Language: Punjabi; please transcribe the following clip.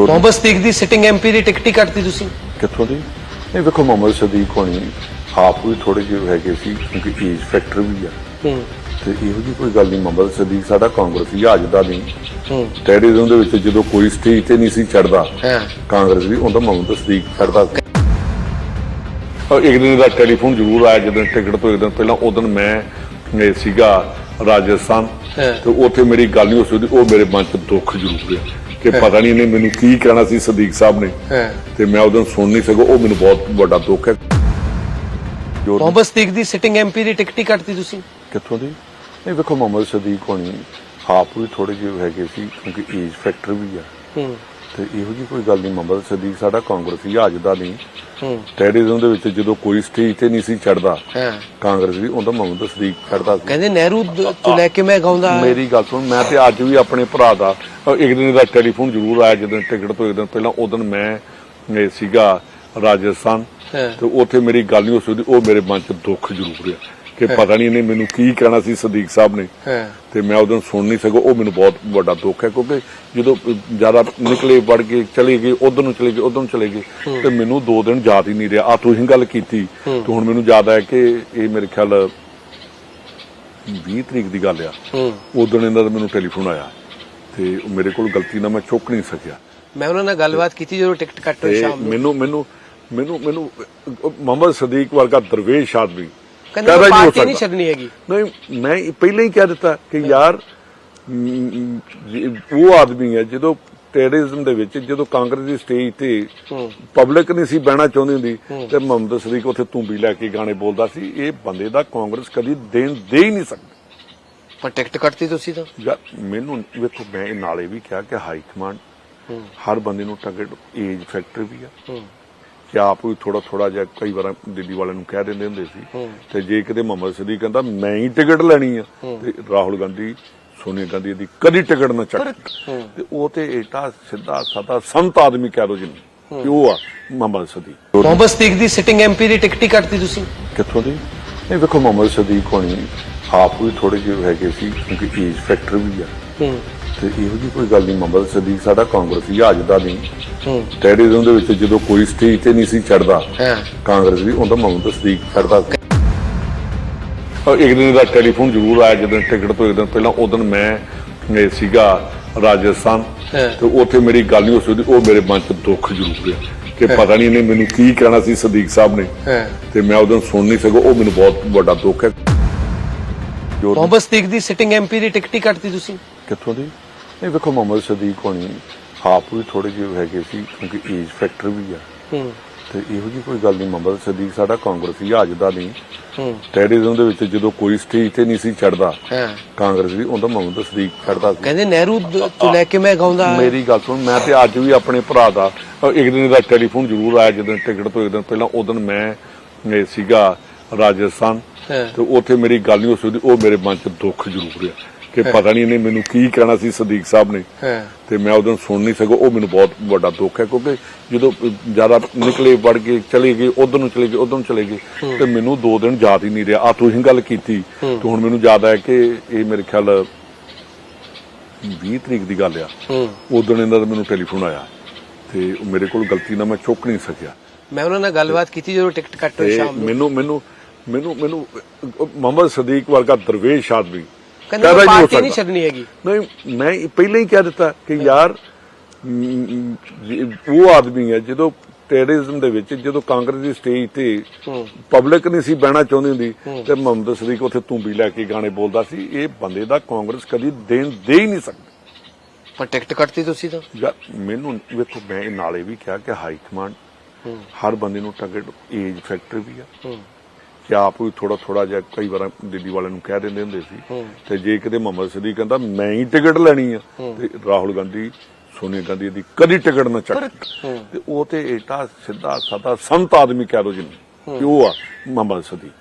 ਮੁਹੰਮਦ ਸਦੀਕ ਦੀ ਸਿਟਿੰਗ ਐਮਪੀ ਦੀ ਟਿਕਟ ਹੀ ਕੱਟਤੀ ਤੁਸੀਂ। ਕਿੱਥੋਂ ਦੀ? ਨਹੀਂ ਵੇਖੋ ਮੁਹੰਮਦ ਸਦੀਕ ਹੋਣੀ ਆਪ ਵੀ ਥੋੜੇ ਜਿਹੇ ਹੈਗੇ ਸੀ ਕਿਉਂਕਿ ਏਜ ਫੈਕਟਰ ਵੀ ਆ। ਹੂੰ। ਤੇ ਇਹੋ ਜੀ ਕੋਈ ਗੱਲ ਨਹੀਂ ਮੁਹੰਮਦ ਸਦੀਕ ਸਾਡਾ ਕਾਂਗਰਸੀ ਆ, ਅੱਜ ਦਾ ਨਹੀਂ। ਹੂੰ। ਟੈਰਰਿਜ਼ਮ ਦੇ ਵਿੱਚ ਜਦੋਂ ਕੋਈ ਸਟੇਜ ਤੇ ਨਹੀਂ ਸੀ ਚੜਦਾ ਹਾਂ। ਕਾਂਗਰਸ ਵੀ ਉਹਦਾ ਮੁਹੰਮਦ ਸਦੀਕ ਚੜਦਾ ਸੀ। ਔਰ ਇੱਕ ਦਿਨ ਦਾ ਟੈਲੀਫੋਨ ਜ਼ਰੂਰ ਆਇਆ ਜਦੋਂ ਟਿਕਟ ਤੋਂ ਇੱਕ ਦਿਨ ਪਹਿਲਾਂ ਉਦੋਂ ਮੈਂ ਇਹ ਸੀਗਾ ਰਾਜਸਥਾਨ। ਹਾਂ। ਤੇ ਉੱਥੇ ਮੇਰੀ ਗੱਲ ਨਹੀਂ ਹੋ ਸਕਦੀ ਉਹ ਮੇਰੇ ਮਨ 'ਚ ਦੁੱਖ ਜ਼ਰੂਰ ਰਿਹਾ ਕਿ ਪਤਾ ਨਹੀਂ ਇਹਨੇ ਮੈਨੂੰ ਕੀ ਕਹਿਣਾ ਸੀ ਸਦੀਕ ਸਾਹਿਬ ਨੇ। ਤੇ ਮੈਂ ਉਦੋਂ ਸੁਣ ਨਹੀਂ ਸਕੋ ਉਹ ਮੈਨੂੰ ਬਹੁਤ ਵੱਡਾ ਦੁੱਖ ਹੈ। ਮੁਹੰਮਦ ਸਦੀਕ ਦੀ ਸਿਟਿੰਗ ਐਮਪੀ ਦੀ ਟਿਕਟ ਹੀ ਕੱਟਤੀ ਤੁਸੀਂ। ਕਿੱਥੋਂ ਦੀ? ਨਹੀਂ ਵੇਖੋ ਮੁਹੰਮਦ ਸਦੀਕ ਹੋਣੀ ਆਪ ਵੀ ਥੋੜੇ ਜਿਹੇ ਹੈਗੇ ਸੀ ਕਿਉਂਕਿ ਏਜ ਫੈਕਟਰ ਵੀ ਆ। ਹੂੰ। ਤੇ ਇਹੋ ਜੀ ਕੋਈ ਗੱਲ ਨਹੀਂ ਮੁਹੰਮਦ ਸਦੀਕ ਸਾਡਾ ਕਾਂਗਰਸੀ ਅੱਜ ਦਾ ਨਹੀਂ ਹੂੰ। ਟੈਰਰਿਜ਼ਮ ਦੇ ਵਿੱਚ ਜਦੋਂ ਕੋਈ ਸਟੇਜ ਤੇ ਨਹੀਂ ਸੀ ਚੜਦਾ ਹਾਂ। ਕਾਂਗਰਸ ਵੀ ਉਹਦਾ ਮੁਹੰਮਦ ਸਦੀਕ ਚੜਦਾ ਸੀ। ਕਹਿੰਦੇ ਨਹਿਰੂ ਤੋਂ ਲੈ ਕੇ ਮੈਂ ਗਾਉਂਦਾ। ਮੇਰੀ ਗੱਲ ਸੁਣ ਮੈਂ ਤੇ ਅੱਜ ਵੀ ਆਪਣੇ ਭਰਾ ਦਾ ਇੱਕ ਦਿਨ ਦਾ ਟੈਲੀਫੋਨ ਜ਼ਰੂਰ ਆਇਆ ਜਦੋਂ ਟਿਕਟ ਤੋਂ ਇੱਕ ਦਿਨ ਪਹਿਲਾਂ ਉਦੋਂ ਮੈਂ ਸੀਗਾ ਰਾਜਸਥਾਨ। ਤੇ ਉੱਥੇ ਮੇਰੀ ਗੱਲ ਨਹੀਂ ਹੋ ਸਕਦੀ ਉਹ ਮੇਰੇ ਮਨ 'ਚ ਦੁੱਖ ਜ਼ਰੂਰ ਰਿਹਾ ਕਿ ਪਤਾ ਨਹੀਂ ਇਹਨੇ ਮੈਨੂੰ ਕੀ ਕਹਿਣਾ ਸੀ ਸਦੀਕ ਸਾਹਿਬ ਨੇ। ਤੇ ਮੈਂ ਉਦੋਂ ਸੁਣ ਨਹੀਂ ਸਕੋ ਉਹ ਮੈਨੂੰ ਬਹੁਤ ਵੱਡਾ ਦੁੱਖ ਹੈ ਕਿਉਂਕਿ ਜਦੋਂ ਜ਼ਿਆਦਾ ਨਿਕਲੇ ਵੜ ਕੇ ਚਲੇ ਗਏ ਉਧਰ ਨੂੰ ਚਲੇ ਗਏ ਉਧਰ ਨੂੰ ਚਲੇ ਗਏ ਤੇ ਮੈਨੂੰ ਦੋ ਦਿਨ ਯਾਦ ਹੀ ਨਹੀਂ ਰਿਹਾ। ਆ ਤੁਸੀਂ ਗੱਲ ਕੀਤੀ ਤੇ ਹੁਣ ਮੈਨੂੰ ਯਾਦ ਆਇਆ ਕਿ ਇਹ ਮੇਰੇ ਖਿਆਲ 20 ਤਰੀਕ ਦੀ ਗੱਲ ਆ। ਉਦੋਂ ਇਹਨਾਂ ਦਾ ਮੈਨੂੰ ਟੈਲੀਫੋਨ ਆਇਆ। ਤੇ ਮੇਰੇ ਕੋਲ ਗਲਤੀ ਨਾਲ ਮੈਂ ਚੁੱਕ ਨਹੀਂ ਸਕਿਆ। ਮੈਂ ਉਹਨਾਂ ਨਾਲ ਗੱਲਬਾਤ ਕੀਤੀ ਜਦੋਂ ਟਿਕਟ ਕੱਟ ਹੋਈ ਸ਼ਾਮ ਨੂੰ। ਮੈਨੂੰ ਮੈਨੂੰ ਮੈਨੂੰ ਮੈਨੂੰ ਮੁਹੰਮਦ ਸਦੀਕ ਵਰਗਾ ਦਰਵੇਸ਼ ਆਦਮੀ ਕਹਿੰਦੇ ਨਹੀਂ ਹੋ ਪਾਰਟੀ ਨਹੀਂ ਸਕਦਾ। ਛੱਡਣੀ ਹੈਗੀ। ਨਹੀਂ ਮੈਂ ਪਹਿਲਾਂ ਹੀ ਕਹਿ ਦਿੱਤਾ ਕਿ ਯਾਰ ਮ, ਉਹ ਆਦਮੀ ਹੈ ਜਦੋਂ ਟੈਰਰਿਜ਼ਮ ਦੇ ਵਿੱਚ ਜਦੋਂ ਕਾਂਗਰਸ ਦੀ ਸਟੇਜ ਤੇ ਹੂੰ। ਪਬਲਿਕ ਨਹੀਂ ਸੀ ਬਹਿਣਾ ਚਾਹੁੰਦੀ ਹੁੰਦੀ ਤੇ ਮੁਹੰਮਦ ਸਦੀਕ ਉੱਥੇ ਤੂੰਬੀ ਲੈ ਕੇ ਗਾਣੇ ਬੋਲਦਾ ਸੀ ਇਹ ਬੰਦੇ ਦਾ ਕਾਂਗਰਸ ਕਦੀ ਦੇਣ ਦੇ ਹੀ ਨਹੀਂ ਸਕਦੀ। ਪਰ ਟਿਕਟ ਕੱਟਤੀ ਤੁਸੀਂ ਤਾਂ? ਯਾਰ ਮੈਨੂੰ ਵੇਖੋ ਮੈਂ ਇਹ ਨਾਲੇ ਵੀ ਕਿਹਾ ਕਿ ਹਾਈ ਕਮਾਂਡ ਹਰ ਬੰਦੇ ਨੂੰ ਟਾਰਗੇਟ ਏਜ ਫੈਕਟਰ ਵੀ ਆ। ਕਿ ਆਪ ਵੀ ਥੋੜਾ ਥੋੜਾ ਜਿਹਾ ਕਈ ਵਾਰ ਦਿੱਲੀ ਵਾਲਿਆਂ ਨੂੰ ਕਹਿ ਦਿੰਦੇ ਹੁੰਦੇ ਸੀ। ਤੇ ਜੇ ਕਿਤੇ ਮੁਹੰਮਦ ਸਦੀਕ ਕਹਿੰਦਾ ਮੈਂ ਹੀ ਟਿਕਟ ਲੈਣੀ ਆ ਤੇ ਰਾਹੁਲ ਗਾਂਧੀ ਸੋਨੀਆ ਗਾਂਧੀ ਦੀ ਕਦੀ ਟਿਕਟ ਨਾ ਚੱਕ। ਤੇ ਉਹ ਤੇ ਏਟਾ ਸਿੱਧਾ ਸਾਦਾ ਸੰਤ ਆਦਮੀ ਕਹਿ ਲੋ ਜਿਹਨੂੰ ਕਿ ਉਹ ਆ ਮੁਹੰਮਦ ਸਦੀਕ। ਮੁਹੰਮਦ ਸਦੀਕ ਦੀ ਸਿਟਿੰਗ ਐਮਪੀ ਦੀ ਟਿਕਟ ਹੀ ਕੱਟਤੀ ਤੁਸੀਂ। ਕਿੱਥੋਂ ਦੀ? ਨਹੀਂ ਵੇਖੋ ਮੁਹੰਮਦ ਸਦੀਕ ਹੋਣੀ ਆਪ ਵੀ ਥੋੜੇ ਜਿਹੇ ਹੈਗੇ ਸੀ ਕਿਉਂਕਿ ਏਜ ਫੈਕਟਰ ਵੀ ਆ। ਹੂੰ। ਤੇ ਇਹੋ ਜੀ ਕੋਈ ਗੱਲ ਨਹੀਂ ਮੁਹੰਮਦ ਸਦੀਕ ਸਾਡਾ ਕਾਂਗਰਸੀ ਆ, ਅੱਜ ਦਾ ਨਹੀਂ। ਹੂੰ। ਟੈਰਰਿਜ਼ਮ ਦੇ ਵਿੱਚ ਜਦੋਂ ਕੋਈ ਸਟੇਜ ਤੇ ਨਹੀਂ ਸੀ ਚੜਦਾ ਹਾਂ। ਕਾਂਗਰਸ ਵੀ ਉਹਦਾ ਮੁਹੰਮਦ ਸਦੀਕ ਚੜਦਾ ਸੀ। ਔਰ ਇੱਕ ਦਿਨ ਦਾ ਟੈਲੀਫੋਨ ਜ਼ਰੂਰ ਆਇਆ ਜਦੋਂ ਟਿਕਟ ਤੋਂ ਇੱਕ ਦਿਨ ਪਹਿਲਾਂ ਉਦੋਂ ਮੈਂ ਇਹ ਸੀਗਾ ਰਾਜਸਥਾਨ। ਹਾਂ। ਤੇ ਉੱਥੇ ਮੇਰੀ ਗੱਲ ਨਹੀਂ ਹੋ ਸਕਦੀ ਉਹ ਮੇਰੇ ਮਨ 'ਚ ਦੁੱਖ ਜ਼ਰੂਰ ਰਿਹਾ ਕਿ ਪਤਾ ਨਹੀਂ ਇਹਨੇ ਮੈਨੂੰ ਕੀ ਕਹਿਣਾ ਸੀ ਸਦੀਕ ਸਾਹਿਬ ਨੇ। ਹਾਂ। ਤੇ ਮੈਂ ਉਦੋਂ ਸੁਣ ਨਹੀਂ ਸਕੋ ਉਹ ਮੈਨੂੰ ਬਹੁਤ ਵੱਡਾ ਦੁੱਖ ਹੈ। ਜੋ ਮੁਹੰਮਦ ਸਦੀਕ ਦੀ ਸਿਟਿੰਗ ਐਮਪੀ ਦੀ ਟਿਕਟ ਹੀ ਕੱਟਤੀ ਤੁਸੀਂ। ਕਿੱਥੋਂ ਦੀ? ਨਹੀਂ ਵੇਖੋ ਮੁਹੰਮਦ ਸਦੀਕ ਹੋਣੀ ਆਪ ਵੀ ਥੋੜੇ ਜਿਹੇ ਹੈਗੇ ਸੀ ਕਿਉਂਕਿ ਏਜ ਫੈਕਟਰ ਵੀ ਆ। ਹੂੰ। ਤੇ ਇਹੋ ਜੀ ਕੋਈ ਗੱਲ ਨਹੀਂ ਮੁਹੰਮਦ ਸਦੀਕ ਸਾਡਾ ਕਾਂਗਰਸੀ ਅੱਜ ਦਾ ਨਹੀਂ। ਹੂੰ। ਟੈਰਰਿਜ਼ਮ ਦੇ ਵਿੱਚ ਜਦੋਂ ਕੋਈ ਸਟੇਜ ਤੇ ਨਹੀਂ ਸੀ ਚੜਦਾ ਹਾਂ। ਕਾਂਗਰਸ ਵੀ ਉਹਦਾ ਮੁਹੰਮਦ ਸਦੀਕ ਚੜਦਾ ਸੀ। ਕਹਿੰਦੇ ਨਹਿਰੂ ਤੋਂ ਲੈ ਕੇ ਮੈਂ ਗਾਉਂਦਾ। ਮੇਰੀ ਗੱਲ ਸੁਣ ਮੈਂ ਤੇ ਅੱਜ ਵੀ ਆਪਣੇ ਭਰਾ ਦਾ ਇੱਕ ਦਿਨ ਦਾ ਟੈਲੀਫੋਨ ਜ਼ਰੂਰ ਆਇਆ ਜਦੋਂ ਟਿਕਟ ਤੋਂ ਇੱਕ ਦਿਨ ਪਹਿਲਾਂ ਉਦੋਂ ਮੈਂ ਸੀਗਾ ਰਾਜਸਥਾਨ। ਤੇ ਉੱਥੇ ਮੇਰੀ ਗੱਲ ਨਹੀਂ ਹੋ ਸਕਦੀ ਉਹ ਮੇਰੇ ਮਨ 'ਚ ਦੁੱਖ ਜ਼ਰੂਰ ਰਿਹਾ ਕਿ ਪਤਾ ਨਹੀਂ ਇਹਨੇ ਮੈਨੂੰ ਕੀ ਕਹਿਣਾ ਸੀ ਸਦੀਕ ਸਾਹਿਬ ਨੇ। ਤੇ ਮੈਂ ਉਦੋਂ ਸੁਣ ਨਹੀਂ ਸਕੋ ਉਹ ਮੈਨੂੰ ਬਹੁਤ ਵੱਡਾ ਦੁੱਖ ਹੈ ਕਿਉਂਕਿ ਜਦੋਂ ਜ਼ਿਆਦਾ ਨਿਕਲੇ ਵੜ ਕੇ ਚਲੇ ਗਏ ਉਧਰ ਨੂੰ ਚਲੇ ਗਏ ਉਧਰ ਨੂੰ ਚਲੇ ਗਏ ਤੇ ਮੈਨੂੰ ਦੋ ਦਿਨ ਯਾਦ ਹੀ ਨਹੀਂ ਰਿਹਾ। ਆ ਤੁਸੀਂ ਗੱਲ ਕੀਤੀ ਤੇ ਹੁਣ ਮੈਨੂੰ ਯਾਦ ਆਇਆ ਕਿ ਇਹ ਮੇਰੇ ਖਿਆਲ 20 ਤਰੀਕ ਦੀ ਗੱਲ ਆ। ਉਦੋਂ ਇਹਨਾਂ ਦਾ ਮੈਨੂੰ ਟੈਲੀਫੋਨ ਆਇਆ ਤੇ ਮੇਰੇ ਕੋਲ ਗਲਤੀ ਨਾਲ ਮੈਂ ਚੁੱਕ ਨਹੀਂ ਸਕਿਆ। ਮੈਂ ਉਹਨਾਂ ਨਾਲ ਗੱਲਬਾਤ ਕੀਤੀ ਜਦੋਂ ਟਿਕਟ ਕੱਟ ਹੋਈ ਤੇ ਸ਼ਾਮ ਨੂੰ। ਮੈਨੂੰ ਮੈਨੂੰ ਮੈਨੂੰ ਮੈਨੂੰ ਮੁਹੰਮਦ ਸਦੀਕ ਵਰਗਾ ਦਰਵੇਸ਼ ਆਦਮੀ ਕਹਿੰਦੇ ਪਾਰਟੀ ਨਹੀਂ। ਛੱਡਣੀ ਹੈਗੀ। ਨਹੀਂ ਮੈਂ ਪਹਿਲਾਂ ਹੀ ਕਹਿ ਦਿੱਤਾ ਕਿ ਯਾਰ ਉਹ ਆਦਮੀ ਹੈ ਜਦੋਂ ਟੈਰਰਿਜ਼ਮ ਦੇ ਵਿੱਚ ਜਦੋਂ ਕਾਂਗਰਸ ਦੀ ਸਟੇਜ ਤੇ ਪਬਲਿਕ ਨਹੀਂ ਸੀ ਬਹਿਣਾ ਚਾਹੁੰਦੀ ਹੁੰਦੀ ਤੇ ਮੁਹੰਮਦ ਸਦੀਕ ਉੱਥੇ ਤੂੰਬੀ ਲੈ ਕੇ ਗਾਣੇ ਬੋਲਦਾ ਸੀ ਇਹ ਬੰਦੇ ਦਾ ਕਾਂਗਰਸ ਕਦੀ ਦੇਣ ਦੇ ਹੀ ਨਹੀਂ ਸਕਦੀ। ਪਰ ਟਿਕਟ ਕੱਟਤੀ ਤੁਸੀਂ ਤਾਂ। ਮੈਨੂੰ ਵੇਖੋ ਮੈਂ ਇਹ ਨਾਲੇ ਵੀ ਕਿਹਾ ਕਿ ਹਾਈ ਕਮਾਂਡ ਹਰ ਬੰਦੇ ਨੂੰ ਟਾਰਗੇਟ ਏਜ ਫੈਕਟਰ ਵੀ ਆ। ਕਿ ਆਪ ਵੀ ਥੋੜਾ ਥੋੜਾ ਜਿਹਾ ਕਈ ਵਾਰ ਦਿੱਲੀ ਵਾਲਿਆਂ ਨੂੰ ਕਹਿ ਦਿੰਦੇ ਹੁੰਦੇ ਸੀ। ਤੇ ਜੇ ਕਿਤੇ ਮੁਹੰਮਦ ਸਦੀਕ ਕਹਿੰਦਾ ਮੈਂ ਹੀ ਟਿਕਟ ਲੈਣੀ ਆ। ਤੇ ਰਾਹੁਲ ਗਾਂਧੀ ਸੋਨੀਆ ਗਾਂਧੀ ਦੀ ਕਦੀ ਟਿਕਟ ਨਾ ਚੱਕ। ਤੇ ਉਹ ਤੇ ਏਟਾ ਸਿੱਧਾ ਸਾਦਾ ਸੰਤ ਆਦਮੀ ਕਹਿ ਲੋ ਜਿਹਨੂੰ ਕਿ ਉਹ ਆ ਮੁਹੰਮਦ ਸਦੀਕ।